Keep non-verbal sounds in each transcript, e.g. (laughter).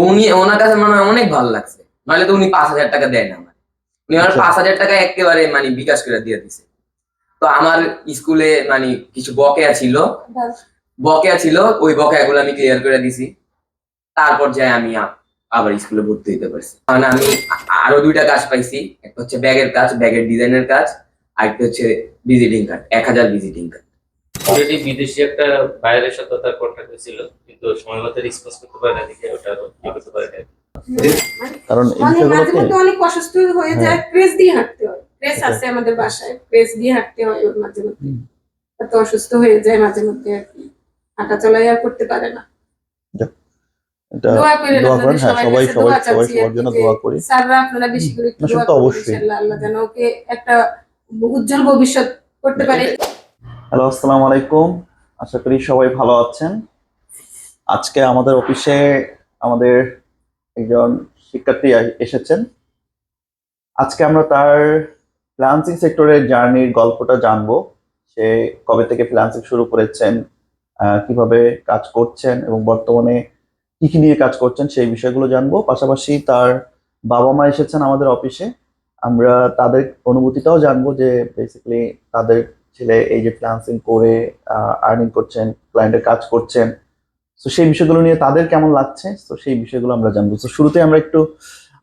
উনি ওনার কাছে মনে অনেক ভালো লাগছে। নাহলে তো উনি পাঁচ হাজার টাকা দেয় না আমার উনি আমার আচ্ছা। পাঁচ হাজার টাকা একেবারে মানে বিকাশ করে দিয়ে দিছে। তো আমার স্কুলে মানে কিছু বকেয়া ছিল। বকেয়া ছিল ওই বকেয়াগুলো আমি ক্লিয়ার করে দিছি। তারপর যাই আমি আবার স্কুলে ভর্তি হতে পারছি। কারণ আমি আরও দুইটা কাজ পাইছি। একটা হচ্ছে ব্যাগের কাজ ব্যাগের ডিজাইনের কাজ আর একটা হচ্ছে ভিজিটিং কার্ড এক হাজার ভিজিটিং কার্ড অলরেডি বিদেশি একটা বাইরের সাথে তার কন্ট্যাক্ট ছিল কিন্তু সময় মতো রেসপন্স করতে পারে না দেখে ওটা করতে পারে না কারণ এই মানে মাঝে মধ্যে অনেক অসুস্থ হয়ে যায় প্রেস দিয়ে হাঁটতে হয়। প্রেস আছে আমাদের বাসায় প্রেস দিয়ে হাঁটতে হয় ওর মাঝে মধ্যে। এত অসুস্থ হয়ে যায় মাঝে মধ্যে আর কি। হাঁটা চলাই আর করতে পারে না। হ্যাঁ অবশ্যই। আল্লাহ যেন ওকে একটা উজ্জ্বল ভবিষ্যৎ করতে পারে। হ্যালো, আসসালামু আলাইকুম। আশা করি সবাই ভালো আছেন। আজকে আমাদের অফিসে আমাদের একজন শিক্ষার্থী এসেছেন। আজকে আমরা তার ফ্রিল্যান্সিং সেক্টরের জার্নির গল্পটা জানব। সে কবে থেকে ফ্রিল্যান্সিং শুরু করেছেন কীভাবে কাজ করছেন এবং বর্তমানে কি কি নিয়ে কাজ করছেন সেই বিষয়গুলো জানব। পাশাপাশি তার বাবা মা এসেছেন আমাদের অফিসে। আমরা তাদের অনুভূতিটাও জানব যে বেসিক্যালি তাদের ছেলে এই যে ফ্রিল্যান্সিং করে আর্নিং করছেন ক্লায়েন্টের কাজ করছেন তো সেই বিষয়গুলো নিয়ে তাদের কেমন লাগছে? তো সেই বিষয়গুলো আমরা জানব। তো শুরুতে আমরা একটু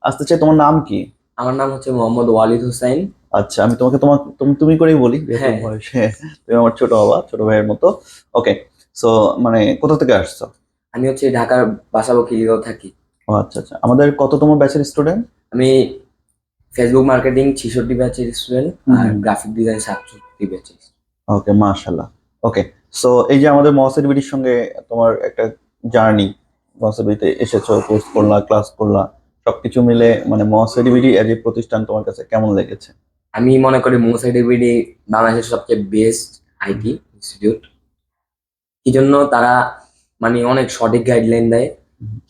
আসতে চাই তোমার নাম কি? আমার নাম হচ্ছে মোহাম্মদ ওয়ালিদ হুসাইন আচ্ছা আমি তোমাকে তোমার তুমি তুমি করেই বলি হ্যাঁ। তুমি আমার ছোট বাবা ছোট ভাইয়ের মতো। ওকে সো মানে কোথা থেকে আসছো? আমি হচ্ছে ঢাকার বাসাবো খিলিগাঁও থাকি। ও আচ্ছা আচ্ছা। আমাদের কততম ব্যাচের স্টুডেন্ট আমি ফেসবুক মার্কেটিং ছিষট্টি ব্যাচের স্টুডেন্ট আর গ্রাফিক ডিজাইন ব্যাচের ওকে মাশাল্লাহ ওকে সো এই যে আমাদের মহাসেডিবিটির সঙ্গে তোমার একটা জার্নি মহাসেডিবিতে এসেছ কোর্স করলা ক্লাস করলা সবকিছু মিলে মানে মহাসেডিবিটি এজ এ প্রতিষ্ঠান তোমার কাছে কেমন লেগেছে? আমি মনে করি মোসাইডিবিডি বাংলাদেশের সবচেয়ে বেস্ট আইটি ইনস্টিটিউট এই জন্য তারা মানে অনেক সঠিক গাইডলাইন দেয়।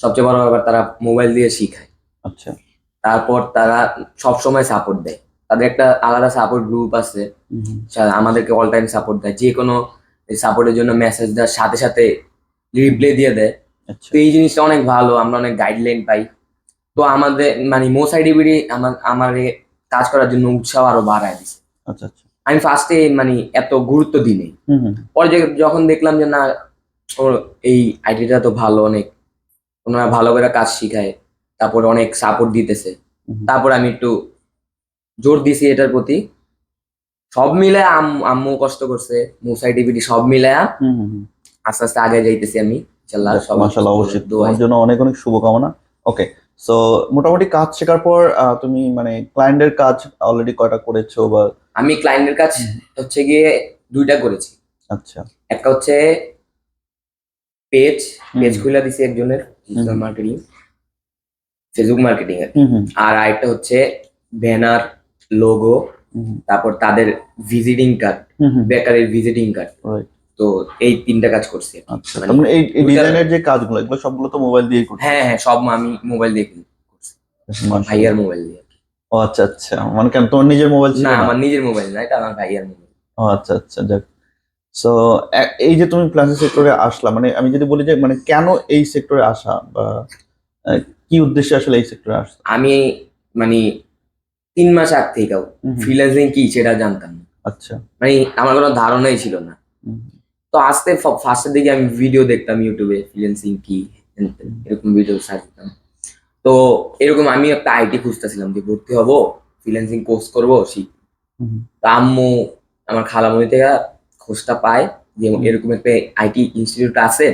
সবচেয়ে বড় ব্যাপার তারা মোবাইল দিয়ে শিখায়। আচ্ছা। তারপর তারা সব সময় সাপোর্ট দেয়। তাদের একটা আলাদা সাপোর্ট গ্রুপ আছে। আমাদেরকে অল টাইম সাপোর্ট দেয়। যে কোনো সাপোর্টের জন্য মেসেজ দেওয়ার সাথে সাথে রিপ্লাই দিয়ে দেয়। আচ্ছা। তো এই জিনিসটা অনেক ভালো আমরা অনেক গাইডলাইন পাই। তো আমাদের মানে মোসাইডিবিডি আমার আমার কাজ করার জন্য উৎসাহ আরও বাড়ায় দিছে। আচ্ছা আচ্ছা। আমি ফার্স্টে মানে এত গুরুত্ব দিই নাই। হুম হুম। পরে যখন দেখলাম যে না ওর এই আইডিটা তো ভালো অনেক। ওনারা ভালো করে কাজ শিখায়। তারপর অনেক সাপোর্ট দিতেছে। তারপর আমি একটু জোর দিছি এটার প্রতি। সব মিলে আম্মু কষ্ট করছে মুসাই টিভিটি সব মিলে আস্তে আস্তে আগে যাইতেছি আমি। ইনশাল্লাহ সবার অবশ্যই। তোমার জন্য অনেক অনেক শুভকামনা। ওকে সো মোটামুটি কাজ শেখার পর তুমি মানে ক্লায়েন্টের কাজ অলরেডি কয়টা করেছ বা? আমি ক্লায়েন্টের কাজ হচ্ছে গিয়ে দুইটা করেছি। আচ্ছা। একটা হচ্ছে পেজ পেজ। খুলে দিছি একজনের ডিজিটাল মার্কেটিং ফেসবুক মার্কেটিং আর আরেকটা হচ্ছে ব্যানার লোগো তারপর তাদের ভিজিটিং কার্ড বেকারের ভিজিটিং কার্ড তো এই তিনটা কাজ করছি আচ্ছা মানে মানে এই ডিজাইনের যে কাজগুলো এগুলো সবগুলো তো মোবাইল দিয়েই করছ। হ্যাঁ হ্যাঁ সব আমি মোবাইল দিয়ে করছি। ভাইয়ার মোবাইল দিয়ে। ও আচ্ছা আচ্ছা। মানে কেন তোমার নিজের মোবাইল ছিল না আমার নিজের মোবাইল না এটা আমার ভাইয়ার মোবাইল ও আচ্ছা আচ্ছা যাক। সো এই যে তুমি ফ্রিল্যান্সিং সেক্টরে আসলা মানে আমি যদি বলি যে মানে কেন এই সেক্টরে আসা বা কি উদ্দেশ্যে আসলে এই সেক্টরে আসা? আমি মানে তিন মাস আগ থেকেও। ফ্রিল্যান্সিং কি সেটা জানতাম না। আচ্ছা। মানে আমার কোনো ধারণাই ছিল না। তো আস্তে ফার্স্টের দিকে আমি ভিডিও দেখতাম ইউটিউবে ফ্রিল্যান্সিং কি এরকম ভিডিও সার্চ দিতাম তো এরকম আমি একটা আইটি খুঁজতেছিলাম যে ভর্তি হব ফ্রিল্যান্সিং কোর্স করব শিখ। তো আম্মু আমার খালামণি থেকে খোঁজটা পায় যে এরকম একটা আইটি ইনস্টিটিউট আছে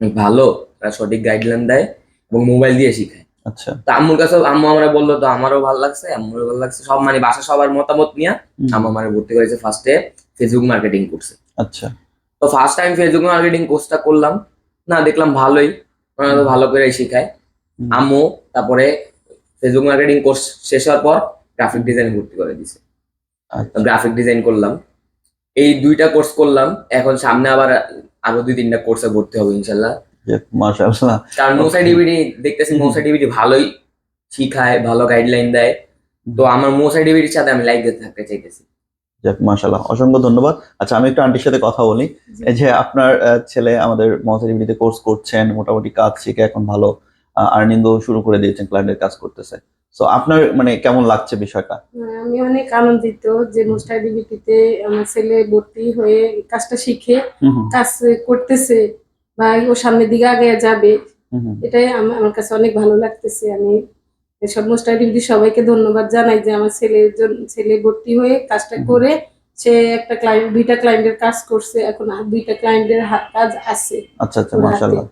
ভালো তারা সঠিক গাইডলাইন দেয় এবং মোবাইল দিয়ে শিখায়। আচ্ছা। তো আম্মুর কাছে আম্মু আমরা বলল তো আমারও ভালো লাগছে আম্মুরও ভালো লাগছে। সব মানে বাসা সবার মতামত নিয়ে আম্মু আমার ভর্তি করেছে ফার্স্টে ফেসবুক মার্কেটিং করছে আচ্ছা। তো ফার্স্ট টাইম ফেসবুক মার্কেটিং কোর্সটা করলাম। না দেখলাম ভালোই। ওনারা তো ভালো করে শিখায়। আম্মু তারপরে ফেসবুক মার্কেটিং কোর্স শেষ হওয়ার পর গ্রাফিক ডিজাইন ভর্তি করে দিছে গ্রাফিক ডিজাইন করলাম। এই দুইটা কোর্স করলাম। এখন সামনে আবার আরও দুই তিনটা কোর্সে ভর্তি হবে ইনশাল্লাহ। যাক, মাশাআল্লাহ। কারণ মোসাই ডিভিডি দেখতেছি। ডিভিডি ভালোই শিখায় ভালো গাইডলাইন দেয়। তো আমার মোসাই ডিভিডির সাথে আমি লাইক দিতে থাকতে চাইতেছি। যাক মাশাআল্লাহ। অসংখ্য ধন্যবাদ। আচ্ছা আমি একটু আন্টির সাথে কথা বলি। এই যে আপনার ছেলে আমাদের মহাসারিবিটিতে কোর্স করছেন মোটামুটি কাজ শিখে এখন ভালো আর্নিংও শুরু করে দিয়েছেন ক্লায়েন্টের কাজ করতেছে। সো আপনার মানে কেমন লাগছে বিষয়টা? হ্যাঁ, আমি অনেক আনন্দিত যে মোস্টাইডিবিটিতে আমার ছেলে ভর্তি হয়ে কাজটা শিখে কাজ করতেছে। বা ও সামনের দিকে আগে যাবে। এটাই আম- আমার কাছে অনেক ভালো লাগতেছে। আমি এসব মোস্টাইডিবিটি সবাইকে ধন্যবাদ জানাই যে আমার ছেলের জন্য ছেলে ভর্তি হয়ে কাজটা করে সে একটা ক্লায়েন্ট দুইটা ক্লায়েন্টের কাজ করছে। এখন আর দুইটা ক্লায়েন্টের কাজ আছে আচ্ছা আচ্ছা মাশাআল্লাহ।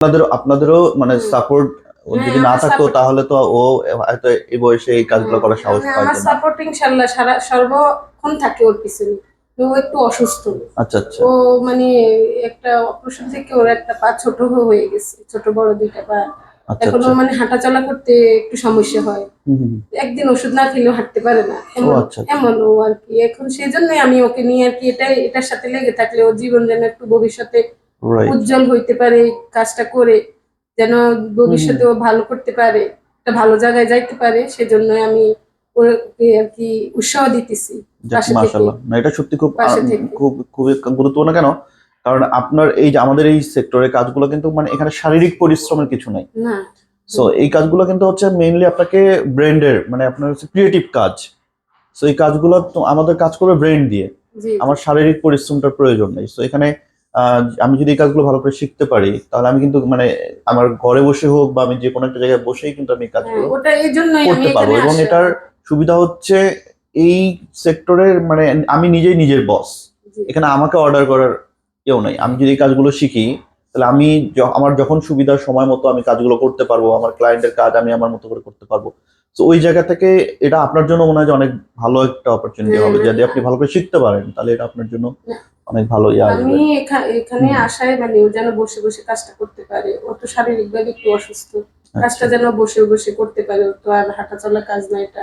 আপনাদেরও আপনাদেরও মানে সাপোর্ট হ্যাঁ, যদি না থাকতো তাহলে তো ও হয়তো এই বয়সে এই কাজগুলো করার সাহস আমার পাইতো না। সাপোর্ট ইনশাল্লাহ সারা সর্বক্ষণ থাকে ওর পিছনে। ও একটু অসুস্থ। আচ্ছা আচ্ছা। ও মানে একটা অপারেশন থেকে ওর একটা পা ছোট হয়ে গেছে ছোট বড় দুইটা পা। আচ্ছা এখন আচ্ছা। ও মানে হাঁটাচলা করতে একটু সমস্যা হয়। একদিন ওষুধ না খেলেও হাঁটতে পারে না। এমন আচ্ছা। ও আর কি। এখন সেই জন্যই আমি ওকে নিয়ে আর কি এটাই এটার সাথে লেগে থাকলে ওর জীবন যেন একটু ভবিষ্যতে উজ্জ্বল হইতে পারে কাজটা করে যেন ভবিষ্যতে ও ভালো করতে পারে একটা ভালো জায়গায় যাইতে পারে সেজন্যই আমি ওকে আর কি উৎসাহ দিতেছি মাশাআল্লাহ। না এটা সত্যি খুব খুব খুবই গুরুত্বপূর্ণ কেন? কারণ আপনার এই যে আমাদের এই সেক্টরের কাজগুলো কিন্তু মানে এখানে শারীরিক পরিশ্রমের কিছু নাই। না। সো এই কাজগুলো কিন্তু হচ্ছে মেইনলি আপনাকে ব্রেন্ডের মানে আপনার হচ্ছে ক্রিয়েটিভ কাজ। সো এই কাজগুলো আমাদের কাজ করবে ব্রেন দিয়ে। আমার শারীরিক পরিশ্রমটার প্রয়োজন নেই। সো এখানে আহ, আমি যদি এই কাজগুলো ভালো করে শিখতে পারি তাহলে আমি কিন্তু মানে আমার ঘরে বসে হোক বা আমি যে কোনো একটা জায়গায় বসেই কিন্তু আমি হ্যাঁ, কাজগুলো করতে পারব। এবং এটার সুবিধা হচ্ছে এই সেক্টরের মানে আমি নিজেই নিজের বস এখানে আমাকে অর্ডার করার কেউ নাই। আমি যদি এই কাজগুলো শিখি তাহলে আমি আমার যখন সুবিধার সময় মতো আমি কাজগুলো করতে পারব আমার ক্লায়েন্টের কাজ আমি আমার মতো করে করতে পারব। তো ওই জায়গা থেকে এটা আপনার জন্য মনে হয় যে অনেক ভালো একটা অপরচুনিটি হবে। যদি আপনি ভালো করে শিখতে পারেন তাহলে এটা আপনার জন্য অনেক ভালো ইয়ে আমি এখা- এখানে। আসায় মানে ও যেন বসে বসে কাজটা করতে পারে। ও তো শারীরিক ভাবে একটু অসুস্থ। আচ্ছা। কাজটা যেন বসে বসে করতে পারে। তো আর হাঁটা চলা কাজ না এটা।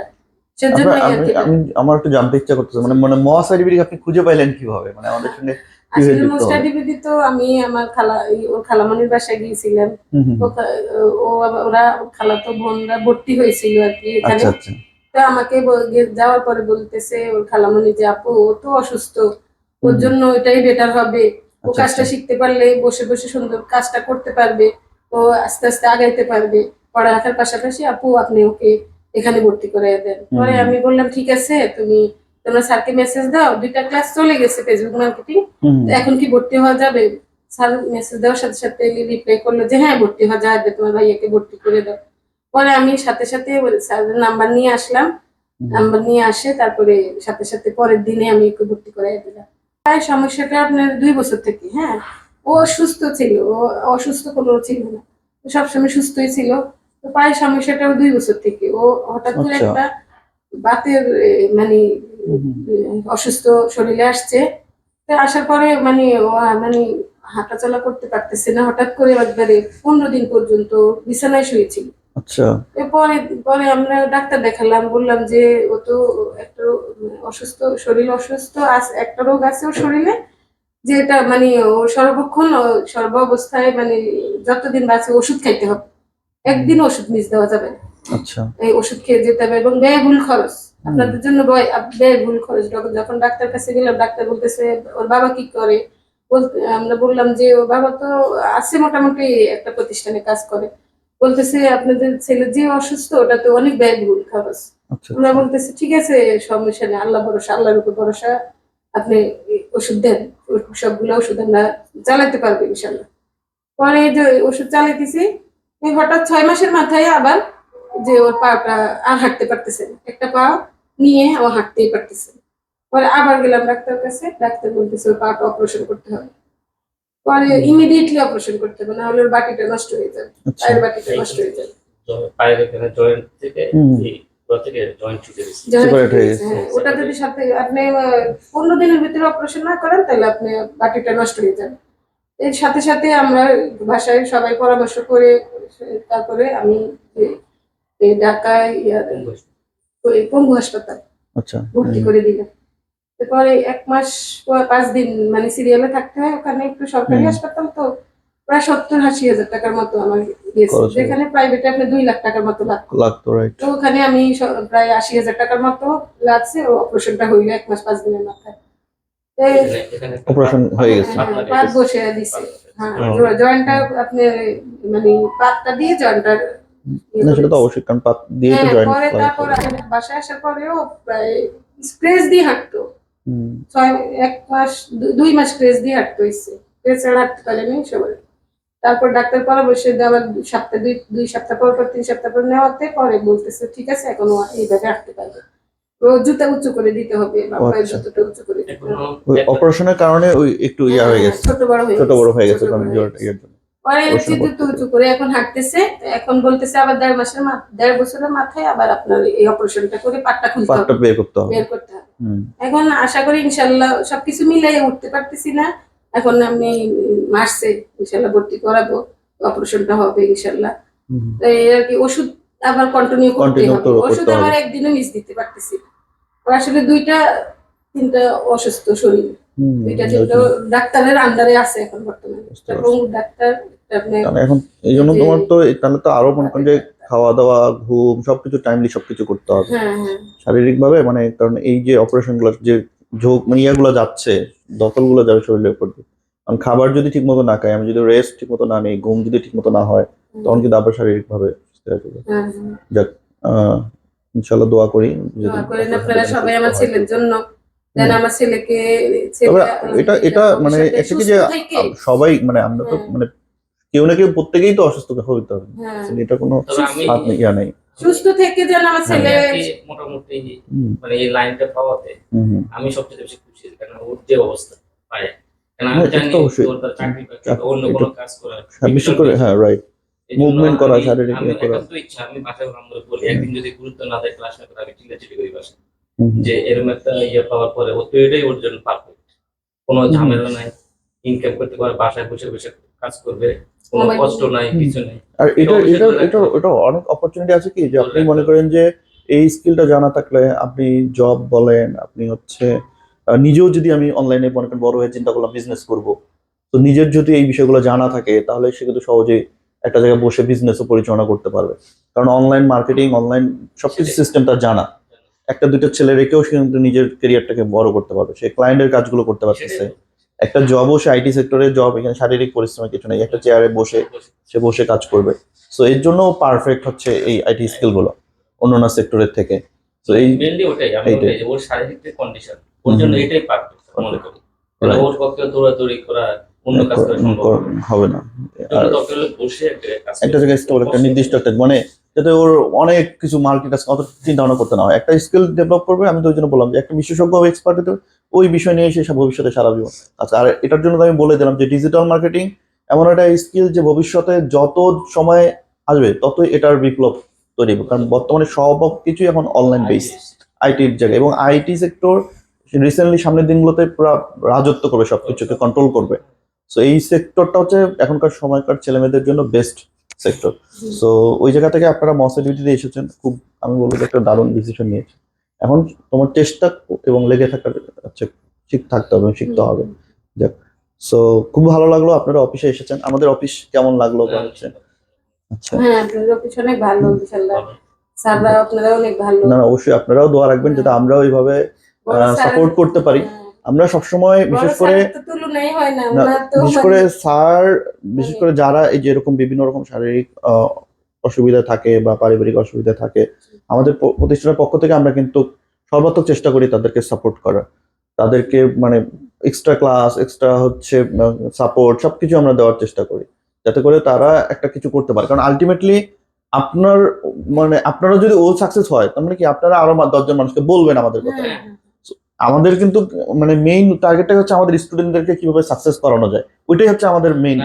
আমি আমার একটু জানতে ইচ্ছা করতেছে মানে মানে মহা সার্টিফিকেট আপনি খুঁজে পাইলেন কীভাবে? মানে আমাদের সঙ্গে আসলে তো আমি আমার খালা ওর খালামণির বাসায় গিয়েছিলাম। ও ওরা খালাতো বোনরা ভর্তি হয়েছিল আর কি এখানে। আচ্ছা আচ্ছা। তো আমাকে যাওয়ার পরে বলতেছে ওর খালামণি যে আপু ও তো অসুস্থ। ওর জন্য এটাই বেটার হবে। ও আচ্ছা, কাজটা। শিখতে পারলে বসে বসে সুন্দর কাজটা করতে পারবে। ও আস্তে আস্তে আগাইতে পারবে। পড়ালেখার পাশাপাশি আপু আপনি ওকে এখানে ভর্তি করে দেন। পরে আমি বললাম ঠিক আছে তুমি তোমরা স্যারকে মেসেজ দাও। দুইটা ক্লাস চলে গেছে ফেসবুক মার্কেটিং। এখন কি ভর্তি হওয়া যাবে? স্যার মেসেজ দেওয়ার সাথে সাথে রিপ্লাই করল যে হ্যাঁ ভর্তি হওয়া যাবে তোমার ভাইয়াকে ভর্তি করে দাও। পরে আমি সাথে সাথে স্যারের নাম্বার নিয়ে আসলাম। নাম্বার নিয়ে আসে তারপরে সাথে সাথে পরের দিনে আমি ওকে ভর্তি করে দিলাম। প্রায় সমস্যাটা আপনার দুই বছর থেকে হ্যাঁ? ও সুস্থ ছিল ও অসুস্থ কোনো ছিল না। সবসময় সুস্থই ছিল। তো প্রায় সমস্যাটাও দুই বছর থেকে। ও হঠাৎ করে আচ্ছা। একটা বাতের মানে অসুস্থ শরীরে আসছে। তো আসার পরে মানে মানে হাঁটাচলা করতে পারতেছে না। হঠাৎ করে একবারে পনেরো দিন পর্যন্ত বিছানায় শুয়েছিল। আচ্ছা। পরে পরে আমরা ডাক্তার দেখালাম বললাম যে ও তো একটু অসুস্থ শরীর অসুস্থ একটা রোগ আছে ওর শরীরে যে এটা মানে ও সর্বক্ষণ সর্ব অবস্থায় মানে যতদিন বাঁচে ওষুধ খাইতে হবে। একদিন ওষুধ মিস দেওয়া যাবে না। আচ্ছা। এই ওষুধ খেয়ে যেতে হবে এবং ব্যয়বহুল খরচ। আপনাদের জন্য ব্যয়বহুল খরচ। যখন- ডাক্তার কাছে গেলাম ডাক্তার বলতেছে ওর বাবা কি করে? আমরা বললাম যে ওর বাবা তো আছে মোটামুটি একটা প্রতিষ্ঠানে কাজ করে। বলতেছে আপনাদের ছেলে যে অসুস্থ ওটা তো অনেক ব্যয়বহুল খরচ। আচ্ছা আমরা বলতেছি ঠিক আছে সমস্যা নেই আল্লাহ ভরসা আল্লাহর উপর ভরসা। আপনি ওষুধ দেন। ও- সবগুলো ওষুধ আমরা চালাতে পারব ইনশাল্লাহ পরে যে ওষুধ চালাইতেছি এই হঠাৎ ছয় মাসের মাথায় আবার যে ওর পাটা আর হাঁটতে পারতেছে না। একটা পা নিয়ে ও হাঁটতেই পারতেছে পরে আবার গেলাম ডাক্তার কাছে ডাক্তার বলতেছে ওর পাটা অপারেশন করতে হবে। পরে ইমিডিয়েটলি অপারেশন করতে হবে না হলে ওর বাটিটা নষ্ট হয়ে যাবে আচ্ছা। পায়ের বাটিটা নষ্ট হয়ে যাবে। পায়ের এখানে জয়েন্ট থেকে হয়ে। ওটা যদি সাথে আপনি পনেরো দিনের ভিতরে অপারেশন না করেন তাহলে আপনি বাটিটা নষ্ট হয়ে যাবে। এর সাথে সাথে আমরা ভাষায় সবাই পরামর্শ করে তারপরে আমি ঢাকায় পঙ্গু হাসপাতাল আচ্ছা ভর্তি করে দিলাম। এরপরে এক মাস পাঁচ দিন মানে সিরিয়ালে থাকতে হয় ওখানে একটু সরকারি হাসপাতাল তো প্রায় সত্তর আশি হাজার টাকার মতো আমার হয়ে যেখানে প্রাইভেটে আপনি দুই লাখ টাকার মতো লাগতো। তো ওখানে আমি প্রায় আশি হাজার টাকার মতো লাগছে ও অপারেশনটা হইল এক মাস পাঁচ দিনের মাথায়। Operation হয়ে গেছে। হ্যাঁ, পাত বসে দিছে। হ্যাঁ জয়েন্টটা আপনি মানে পাতটা দিয়ে জয়েন্টটা না সেটা তো অবশ্যই কারণ পাত দিয়ে তো হ্যাঁ জয়েন্ট পরে তারপর বাসায় আসার পরেও প্রায় স্ক্রেচ দিয়ে হাঁটতো। ছয় এক মাস দুই মাস ক্রেজ দিয়ে হাঁটতে হয়েছে ক্রেজ ছাড়া হাঁটতে পারেনি সবাই। তারপর ডাক্তার পরামর্শ দিয়ে আবার দুই সপ্তাহ দুই দুই সপ্তাহ পর পর তিন সপ্তাহ পর নেওয়াতে পরে বলতেছে ঠিক আছে এখনও এইভাবে হাঁটতে পারবে। জুতা উঁচু করে দিতে হবে বা পায়ের আচ্ছা। জুতোটা উঁচু করে দিতে হবে। ওই অপারেশনের কারণে ওই একটু ইয়া হয়ে গেছে। হ্যাঁ, ছোট বড় হয়ে ছোট বড় হয়ে গেছে। পরে হচ্ছে জুতো উঁচু করে এখন হাঁটতেছে এখন বলতেছে আবার দেড় মাসের দেড় বছরের মাথায় আবার আপনার এই অপারেশনটা করে পাটটা খুলতে হবে। বের করতে হবে। বের করতে হবে। এখন আশা করি ইনশাল্লাহ সবকিছু মিলাই উঠতে পারতেছি না। এখন আমি মার্চে ইনশাল্লাহ ভর্তি করাবো অপারেশনটা হবে ইনশাল্লাহ। এই আর কি ওষুধ আবার কন্টিনিউ করতে হবে। ওষুধ আমার একদিনও মিস দিতে পারতেছি আসলে দুইটা তিনটা অসুস্থ শরীর। দুইটা তিনটা ডাক্তারের আন্ডারে আছে এখন বর্তমানে। এবং ডাক্তার একটা আপনার কারণ এখন এই জন্য তোমার তো তাহলে তো আরও মনে করেন যে খাওয়া দাওয়া ঘুম সবকিছু টাইমলি সবকিছু করতে হবে। হ্যাঁ হ্যাঁ। শারীরিক ভাবে মানে কারণ এই যে অপারেশনগুলো যে ঝোঁক মানে ইয়াগুলো যাচ্ছে দখলগুলো যাবে শরীরের উপর কারণ খাবার যদি ঠিক মতো না খাই আমি যদি রেস্ট ঠিক মতো না নিই ঘুম যদি ঠিক মতো না হয় তখন কিন্তু আবার শারীরিক ভাবে আহ, ইনশাল্লাহ দোয়া করি যদি আপনারা সবাই আমার ছেলের জন্য। যেন আমার ছেলেকে তবে ছেলে এটা এটা মানে একটা কি যে সবাই মানে আমরা তো হ্যাঁ। মানে কেউ না কেউ প্রত্যেকেই তো অসুস্থ হইতে হবে। হ্যাঁ। এটা কোনো হাত নেই ইয়া নেই। সুস্থ থেকে যেন আমার হ্যাঁ। ছেলে মোটামুটি মানে এই লাইনটা পাওয়াতে। আমি সবচেয়ে বেশি খুশি কারণ ওর যে অবস্থা পায় কারণ আমি জানি ওর তার চাকরি অন্য কোনো কাজ করার বিশেষ করে হ্যাঁ রাইট movement করা, শারীরিক ইয়ে করা। একান্ত ইচ্ছা আমি বাসায় আমরা বলি একদিন যদি গুরুত্ব না দেয় ক্লাস না করে আমি চিল্লাচিল্লি করি বাসায়। যে এরকম একটা ইয়ে পাওয়ার পরে ও তো এটাই ওর জন্য পারফেক্ট কোনো ঝামেলা নাই ইনকাম করতে পারে বাসায় বসে বসে কাজ করবে কোনো কষ্ট নাই কিছু নেই। আর এটা এটা এটা এটা অনেক অপরচুনিটি আছে কি? যে আপনি মনে করেন যে এই স্কিলটা জানা থাকলে আপনি জব বলেন আপনি হচ্ছে নিজেও যদি আমি অনলাইনে মনে করেন বড় হয়ে চিন্তা করলাম বিজনেস করব তো নিজের যদি এই বিষয়গুলো জানা থাকে তাহলে সে কিন্তু সহজেই একটা জায়গায় বসে বিজনেসও পরিচালনা করতে পারবে। কারণ অনলাইন মার্কেটিং অনলাইন সবকিছু সিস্টেম সিস্টেমটা জানা। একটা দুইটা ছেলে রেখেও সে কিন্তু নিজের কেরিয়ারটাকে বড় করতে পারবে। সে ক্লায়েন্টের কাজগুলো করতে পারতেছে। একটা জবও সে আইটি সেক্টরের জব এখানে শারীরিক পরিশ্রমের কিছু নেই। একটা চেয়ারে বসে সে বসে কাজ করবে। সো এর জন্য পারফেক্ট হচ্ছে এই আইটি স্কিলগুলো অন্যান্য সেক্টরের থেকে। তো এই ওটাই আমি ওটাই ওর শারীরিক কন্ডিশন ওর জন্য এটাই পারফেক্ট মনে করি। ওর পক্ষে দৌড়াদৌড়ি করা অন্য কাজ করা সম্ভব হবে না। বসে একটা জায়গায় স্টোর একটা নির্দিষ্ট একটা মানে যাতে ওর অনেক কিছু মাল্টিটাস্ক অত চিন্তা ভাবনা করতে না হয়। একটা স্কিল ডেভেলপ করবে আমি তো ওই জন্য বললাম যে একটা বিশেষজ্ঞ এক্সপার্ট হতে ওই বিষয় নিয়ে সে ভবিষ্যতে সারা জীবন। আচ্ছা আর এটার জন্য আমি বলে দিলাম যে ডিজিটাল মার্কেটিং এমন একটা স্কিল যে ভবিষ্যতে যত সময় আসবে ততই এটার বিপ্লব তৈরি হবে। কারণ বর্তমানে সব কিছুই এখন অনলাইন বেস আইটির জায়গায়। এবং আইটি সেক্টর রিসেন্টলি সামনের দিনগুলোতে পুরো রাজত্ব করবে সবকিছুকে কন্ট্রোল করবে। সো এই সেক্টরটা হচ্ছে এখনকার সময়কার ছেলেমেয়েদের জন্য বেস্ট সেক্টর সো ওই জায়গা থেকে আপনারা মসিডিউটিতে এসেছেন। খুব আমি বলব যে একটা দারুণ ডিসিশন নিয়েছে এখন তোমার চেষ্টা এবং লেগে থাকার হচ্ছে ঠিক থাকতে হবে শিখতে হবে। যাক। সো খুব ভালো লাগল আপনারা অফিসে এসেছেন। আমাদের অফিস কেমন লাগল বা হচ্ছে? আচ্ছা। হ্যাঁ আপনাদের অফিস অনেক ভালো ইনশাল্লাহ স্যাররা আপনারা অনেক ভালো। না না অবশ্যই আপনারাও দোয়া রাখবেন যাতে আমরাও এইভাবে সাপোর্ট করতে পারি। হ্যাঁ, আমরা সবসময় বিশেষ করে বিশেষ করে স্যার বিশেষ করে যারা এই যে এরকম বিভিন্ন রকম শারীরিক অসুবিধা থাকে বা পারিবারিক অসুবিধা থাকে আমাদের প্রতিষ্ঠানের পক্ষ থেকে আমরা কিন্তু সর্বাত্মক চেষ্টা করি তাদেরকে সাপোর্ট করার। তাদেরকে মানে এক্সট্রা ক্লাস এক্সট্রা হচ্ছে সাপোর্ট সবকিছু আমরা দেওয়ার চেষ্টা করি। যাতে করে তারা একটা কিছু করতে পারে। কারণ আলটিমেটলি আপনার মানে আপনারা যদি ও সাকসেস হয় তার মানে কি আপনারা আরও দশজন মানুষকে বলবেন আমাদের কথা হ্যাঁ, হ্যাঁ। আমাদের কিন্তু মানে মেইন টার্গেটটা হচ্ছে আমাদের স্টুডেন্টদেরকে কীভাবে সাকসেস করানো যায়। ওইটাই হচ্ছে আমাদের মেইন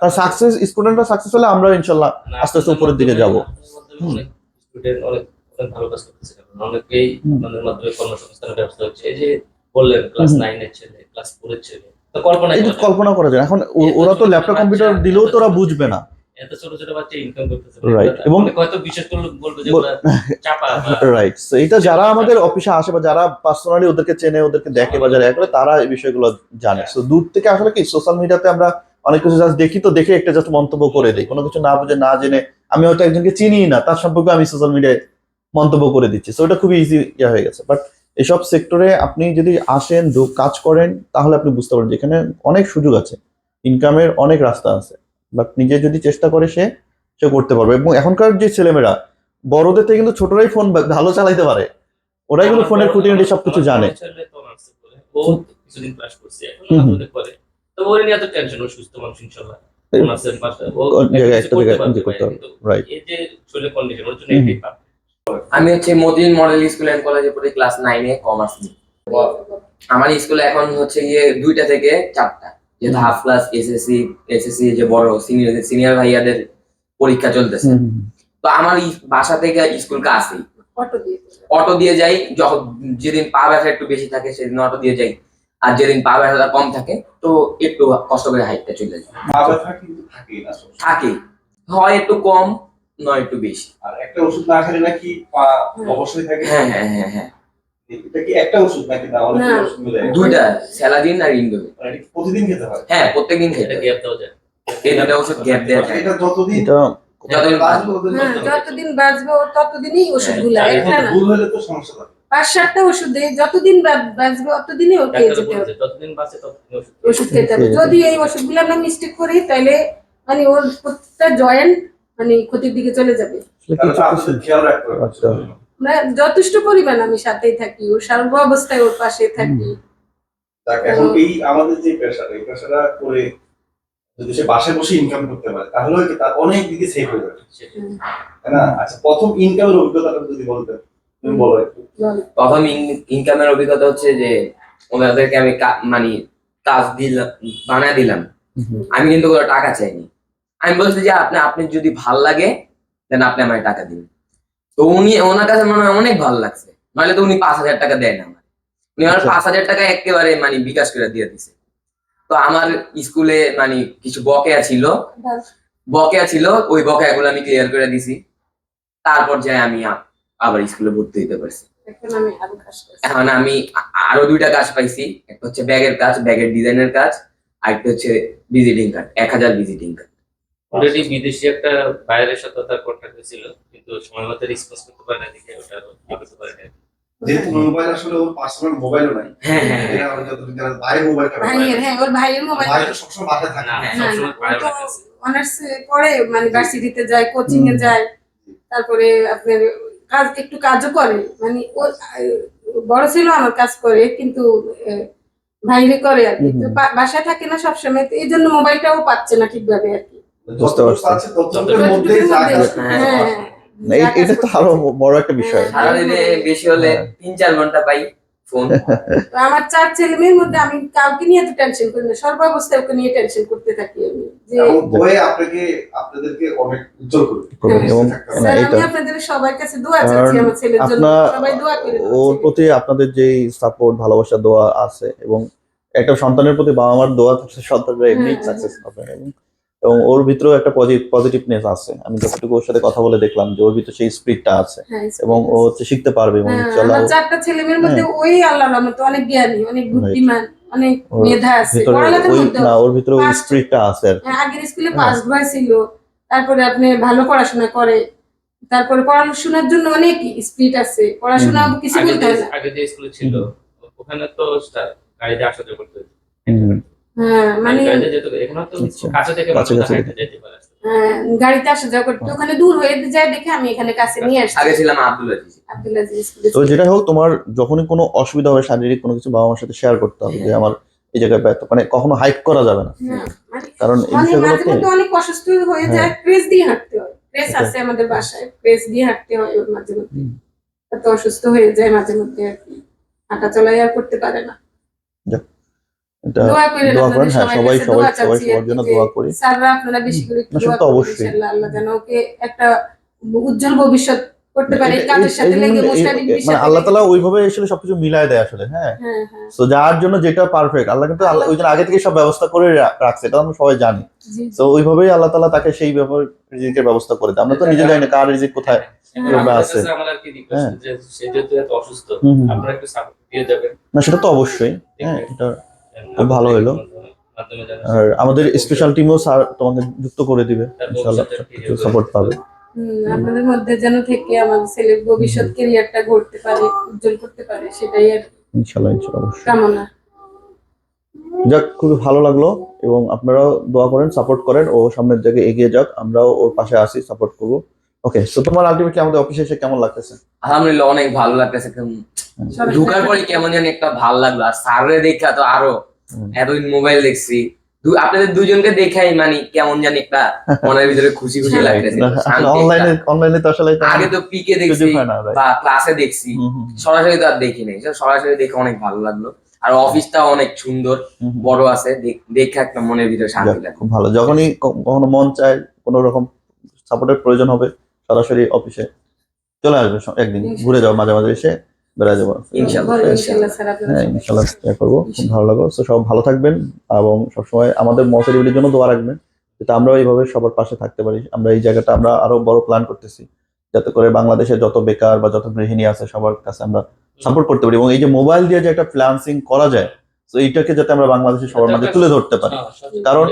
কারণ সাকসেস স্টুডেন্টরা সাকসেস হলে আমরা ইনশাল্লাহ আস্তে আস্তে উপরের দিকে যাব। হুম। অনেক স্টুডেন্ট অনেক অনেক ভালো কাজ করতেছে। অনেকেই আমাদের মাধ্যমে কর্মসংস্থানের ব্যবস্থা হচ্ছে। এই যে বললেন ক্লাস নাইনের ছেলে ক্লাস ফোরের ছেলে। কল্পনা করা যায় এখন ওরা তো ল্যাপটপ কম্পিউটার দিলেও তো ওরা বুঝবে না। এত ছোট ছোট বাচ্চা ইনকাম করতেছে। Right. এবং এবং- হয়তো বিশেষ করে বলব যে চাপা (laughs) বা- রাইট এটা যারা আমাদের অফিসে আসে বা যারা পার্সোনালি ওদেরকে চেনে ওদেরকে দেখে বা যারা করে তারা এই বিষয়গুলো জানে। তো দূর থেকে আসলে কি সোশ্যাল মিডিয়াতে আমরা অনেক কিছু জাস্ট দেখি তো দেখে একটা জাস্ট মন্তব্য করে দিই। কোনো কিছু না বুঝে না জেনে আমি হয়তো একজনকে চিনি না তার সম্পর্কে আমি সোশ্যাল মিডিয়ায় মন্তব্য করে দিচ্ছি। তো ওটা খুবই ইজি ইয়া হয়ে গেছে। বাট এসব সেক্টরে আপনি যদি আসেন কাজ করেন তাহলে আপনি বুঝতে পারেন যে এখানে অনেক সুযোগ আছে। ইনকামের অনেক রাস্তা আছে। বাট নিজে যদি চেষ্টা করে সে সে করতে পারবে। এবং এখনকার যে ছেলেমেয়েরা বড়দের থেকে কিন্তু ছোটরাই ফোন ভালো চালাইতে পারে। ওরাই কিন্তু ফোনের খুঁটিনাটি সবকিছু জানে। কিছুদিন ক্লাস করছে এখন করে। তো ওর নিয়ে এত টেনশন ও সুস্থ মানুষ। আমি হচ্ছে মদিন মডেল স্কুল অ্যান্ড কলেজে পড়ি ক্লাস নাইনে কমার্স আমার স্কুলে এখন হচ্ছে গিয়ে দুইটা থেকে চারটা। যেহেতু হাফ ক্লাস এসএসসি এসএসসি যে বড় সিনিয়র সিনিয়র ভাইয়াদের পরীক্ষা চলতেছে। তো আমার বাসা থেকে স্কুল কাছেই অটো দিয়ে যাই যখন যেদিন পা ব্যথা একটু বেশি থাকে সেদিন অটো দিয়ে যাই। আর যেদিন পা ব্যথাটা কম থাকে তো একটু কষ্ট করে হাইটটা চলে যায়। থাকে। হয় একটু কম নয় একটু বেশি। আর একটা ওষুধ না খেলে নাকি পা অবশ্যই থাকে। হ্যাঁ হ্যাঁ হ্যাঁ হ্যাঁ। এটা কি একটা ওষুধ নাকি না? অনেক ওষুধ মিলে দুইটা স্যালাডিন আর ইন্ডোমিন মানে এটা কি প্রতিদিন খেতে হয়? হ্যাঁ প্রত্যেকদিন খেতে এটা গ্যাপ দেওয়া যায়। এই দুটা ওষুধ গ্যাপ দেওয়া যায়। এটা যতদিন এটা বাঁচবে ততদিনই ওষুধগুলা হ্যাঁ, একটা না? ভুল হলে তো সমস্যা থাকে পাঁচ সাতটা ওষুধে যতদিন বাঁচবে অতদিনই ওকে যেতে হবে। যতদিন বাঁচে ততদিন ওষুধ ওষুধ খেতে হবে। যদি এই ওষুধগুলো আমরা মিস্টেক করি তাহলে মানে ওর প্রত্যেকটা জয়েন্ট মানে ক্ষতির দিকে চলে যাবে। খেয়াল রাখতে হবে। যথেষ্ট পরিমাণ আমি সাথেই থাকি ওর সর্ব অবস্থায় ওর পাশে থাকি। এখন এই আমাদের যে পেশাটা এই পেশাটা করে যদি সে বাসায় বসে ইনকাম করতে পারে তাহলে কি তার অনেক দিকে সেভ হয়ে যাবে। না? আচ্ছা প্রথম ইনকামের অভিজ্ঞতাটা যদি বলতেন তুমি বলো। প্রথম ইনকামের অভিজ্ঞতা হচ্ছে যে ওনাদেরকে আমি মানে কাজ দিলাম বানায় দিলাম। আমি কিন্তু কোনো টাকা চাইনি। আমি বলছি যে আপনি আপনি যদি ভালো লাগে দেন আপনি আমায় টাকা দিন তো উনি ওনার কাছে মনে হয় অনেক ভালো লাগছে। নাহলে তো উনি পাঁচ হাজার টাকা দেয় না আমার উনি আমার আচ্ছা। পাঁচ হাজার টাকা একেবারে মানে বিকাশ করে দিয়ে দিছে। তো আমার স্কুলে মানে কিছু বকেয়া ছিল। বকেয়া ছিল ওই বকেয়া গুলো আমি ক্লিয়ার করে দিছি। তারপর যাই আমি আবার স্কুলে ভর্তি হতে পারছি। এখন আমি আরও দুইটা কাজ পাইছি। একটা হচ্ছে ব্যাগের কাজ ব্যাগের ডিজাইনের কাজ আর একটা হচ্ছে ভিজিটিং কার্ড এক হাজার ভিজিটিং কার্ড অলরেডি বিদেশি একটা বাইরের সাথে তার কন্ট্যাক্ট ছিল কিন্তু সময় মতো রেসপন্স করতে পারে না দেখে ওটা করতে পারে না যেহেতু মোবাইল আসলে ওর পার্সোনাল মোবাইলও নাই। হ্যাঁ হ্যাঁ হ্যাঁ। ভাইয়ের হ্যাঁ ওর ভাইয়ের মোবাইল ভাই তো সবসময় বাসায় থাকে। না না, সবসময় না, পায় ও তো না কাছে। অনার্স পড়ে মানে ভার্সিটিতে যায় কোচিং এ যায় তারপরে আপনার কাজ একটু কাজও করে। মানে ও বড় ছিল আমার কাজ করে কিন্তু বাইরে করে আর কি। তো বা- বাসায় থাকে না সবসময় তো এই জন্য মোবাইলটাও পাচ্ছে না ঠিকভাবে আর কি। বুঝতে পারছি। যা হ্যাঁ, হ্যাঁ, হ্যাঁ, না, এই- যা কাজ এটা তো আরও বড় একটা বিষয়। সারাদিনে বেশি হলে। তিন চার ঘণ্টা পাই ফোন (laughs) আমার চার ছেলে মেয়ের মধ্যে আমি কাউকে নিয়ে তো টেনশন করি না। সর্বাবস্থায় ওকে নিয়ে টেনশন করতে থাকি আমি। যে এবং আপনাকে আপনাদেরকে অনেক উজ্জ্বল করবে করবেন এবং থাকতে না, হবে। স্যার, এইটা আমি আপনাদের সবার কাছে দোয়া চাচ্ছি আমার ছেলের জন্য সবাই দোয়া করে ওর প্রতি আপনাদের যেই সাপোর্ট ভালোবাসা দোয়া আছে এবং একটা সন্তানের প্রতি বাবা মার দোয়া থাকলে সন্তানরা এমনি হ্যাঁ, সাকসেস হবে এবং এবং ওর ভিতরেও একটা পজিটিভনেস আছে। আমি যতটুকু ওর সাথে কথা বলে দেখলাম যে ওর ভিতরে সেই স্পিরিটটা আছে হ্যাঁ, এবং ও হচ্ছে শিখতে পারবে এবং হ্যাঁ, চলা চারটা ছেলে মেয়ের মধ্যে ওই আল্লাহর রহমতে অনেক জ্ঞানী অনেক বুদ্ধিমান অনেক মেধা আছে। ওই না ওর ভিতরে ওই স্পিরিটটা আছে আর কি। হ্যাঁ, আগের স্কুলে হ্যাঁ। পাস ছিল তারপরে আপনি ভালো পড়াশোনা করে তারপরে পড়াশোনার জন্য অনেক স্পিড আছে। পড়াশোনা কিছু বলতে যে আগে যে স্কুলে ছিল ওখানে তো গাড়িতে আসা যাওয়া করতে। হ্যাঁ মানে গাড়িতে যেত এখানে তো আচ্ছা। হ্যাঁ, গাড়িতে আসা যাওয়া করতে ওখানে দূর হয়ে যায় দেখে আমি এখানে কাছে নিয়ে আসছি। আগে ছিলাম আব্দুল আজিজ। আব্দুল আজিজ তো যেটা হোক তোমার যখনই কোনো অসুবিধা হবে শারীরিক কোনো কিছু বাবা মার সাথে শেয়ার করতে হবে যে আমার এই জায়গায় ব্যথা মানে কখনো হাইট করা যাবে না। না, মানে কারণ এই মাঝে মধ্যে অনেক অসুস্থ হয়ে যায় প্রেস দিয়ে হাঁটতে হয়। প্রেস আছে আমাদের বাসায় প্রেস দিয়ে হাঁটতে হয় ওর মাঝে মধ্যে। এত অসুস্থ হয়ে যায় মাঝে মধ্যে আর কি। হাঁটা চলাই আর করতে পারে না। এটা দোয়া করেন হ্যাঁ সবাই সবাই সবাই দোয়া সবাই চাচ্ছি। সবার জন্য দোয়া করি। স্যাররা আপনারা বেশি করে একটু দোয়া তো ইনশাআল্লাহ আল্লাহ যেন ওকে একটা উজ্জ্বল ভবিষ্যৎ করতে পারে এই এই- কাজের সাথে লেগে জন্য মানে আল্লাহ তালা ওইভাবে আসলে সবকিছু মিলায় দেয় আসলে হ্যাঁ। হ্যাঁ হ্যাঁ। তো যার জন্য যেটা পারফেক্ট আল্লাহ কিন্তু আল্লাহ- ওই জন্য আগে থেকে সব ব্যবস্থা করে রাখছে এটা আমরা সবাই জানি। তো ওইভাবেই আল্লাহ তালা তাকে সেই ব্যাপার রিজিকের ব্যবস্থা করে দেয়। আমরা তো নিজে জানি না কার রিজিক কোথায় আছে। কাছে আমার আর কি request হ্যাঁ। যে সে যেহেতু এত অসুস্থ হুম, হুম। আপনারা একটু সাপোর্ট দিয়ে যাবেন না সেটা তো অবশ্যই। হ্যাঁ এটা ভালো হলো। আর আমাদের স্পেশাল টিমও স্যার তোমাকে যুক্ত করে দিবে ইনশাল্লাহ। সাপোর্ট পাবে। আপনাদের মধ্যে যেন থেকে আমাদের ছেলের ভবিষ্যৎ ক্যারিয়ারটা গড়তে পারে উজ্জ্বল করতে পারে সেটাই আর কি। ইনশাল্লাহ ইনশাল্লাহ কামনা। যাক খুবই ভালো লাগল এবং আপনারাও দোয়া করেন সাপোর্ট করেন ও সামনের জায়গায় এগিয়ে যাক আমরাও ওর পাশে আসি সাপোর্ট করব। ওকে তো তোমার আলটিমেটলি আমাদের অফিসে এসে কেমন লাগতেছে? আলহামদুলিল্লাহ অনেক ভালো লাগতেছে। কেমন- ঢুকার পরে কেমন জানি একটা ভালো লাগল। আর স্যারের দেখা তো আরও এতদিন মোবাইল দেখছি। আপনাদের দুজনকে দেখাই মানে কেমন জানি একটা মনের ভিতরে খুশি খুশি লাগতেছে। অনলাইনে অনলাইনে তো আসলে আগে তো পিকে দেখছি? বা ক্লাসে দেখছি। সরাসরি তো আর দেখি নাই। সরাসরি দেখে অনেক ভালো লাগল। আর অফিসটা অনেক সুন্দর। বড় আছে। দেখে একটা মনের ভিতরে শান্তি লাগে খুব ভালো। যখনই কখনো মন চায় কোনো রকম সাপোর্টের প্রয়োজন হবে সরাসরি অফিসে চলে আসবে একদিন ঘুরে যাও মাঝে মাঝে এসে বেড়া যাব। ইনশাল্লাহ। হ্যাঁ চেষ্টা করব। খুব ভালো লাগল। তো সব ভালো থাকবেন এবং সবসময় আমাদের মহাসেরিবিলির জন্য দোয়া রাখবেন যাতে আমরাও এইভাবে সবার পাশে থাকতে পারি। আমরা এই জায়গাটা আমরা আরও বড় প্ল্যান করতেছি যাতে করে বাংলাদেশে যত বেকার বা যত গৃহিণী আছে সবার কাছে আমরা সাপোর্ট করতে পারি। এবং এই যে মোবাইল দিয়ে যে একটা ফ্রিল্যান্সিং করা যায় তো এইটাকে যাতে আমরা বাংলাদেশে সবার মাঝে তুলে ধরতে পারি। কারণ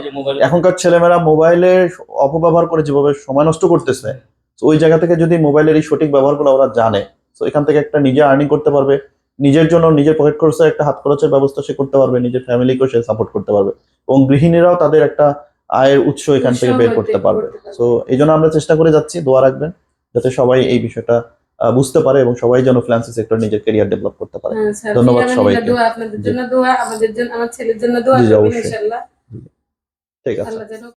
এখনকার ছেলেমেয়েরা মোবাইলের অপব্যবহার করে যেভাবে সময় নষ্ট করতেছে তো ওই জায়গা থেকে যদি মোবাইলের এই সঠিক ব্যবহারগুলো ওরা জানে তো এখান থেকে একটা নিজে আর্নিং করতে পারবে নিজের জন্য নিজের পকেট খরচের একটা হাত খরচের ব্যবস্থা সে করতে পারবে নিজের ফ্যামিলিকেও সে সাপোর্ট করতে পারবে এবং গৃহিণীরাও তাদের একটা আয়ের উৎস এখান থেকে বের করতে পারবে। তো এই জন্য আমরা চেষ্টা করে যাচ্ছি দোয়া রাখবেন যাতে সবাই এই বিষয়টা বুঝতে পারে এবং সবাই যেন ফ্রিল্যান্সিং সেক্টর নিজের ক্যারিয়ার ডেভেলপ করতে পারে। হ্যাঁ, ধন্যবাদ সবাইকে। দোয়া আপনাদের জন্য দোয়া আমাদের জন্য আমার ছেলের জন্য দোয়া অবশ্যই। ঠিক আছে।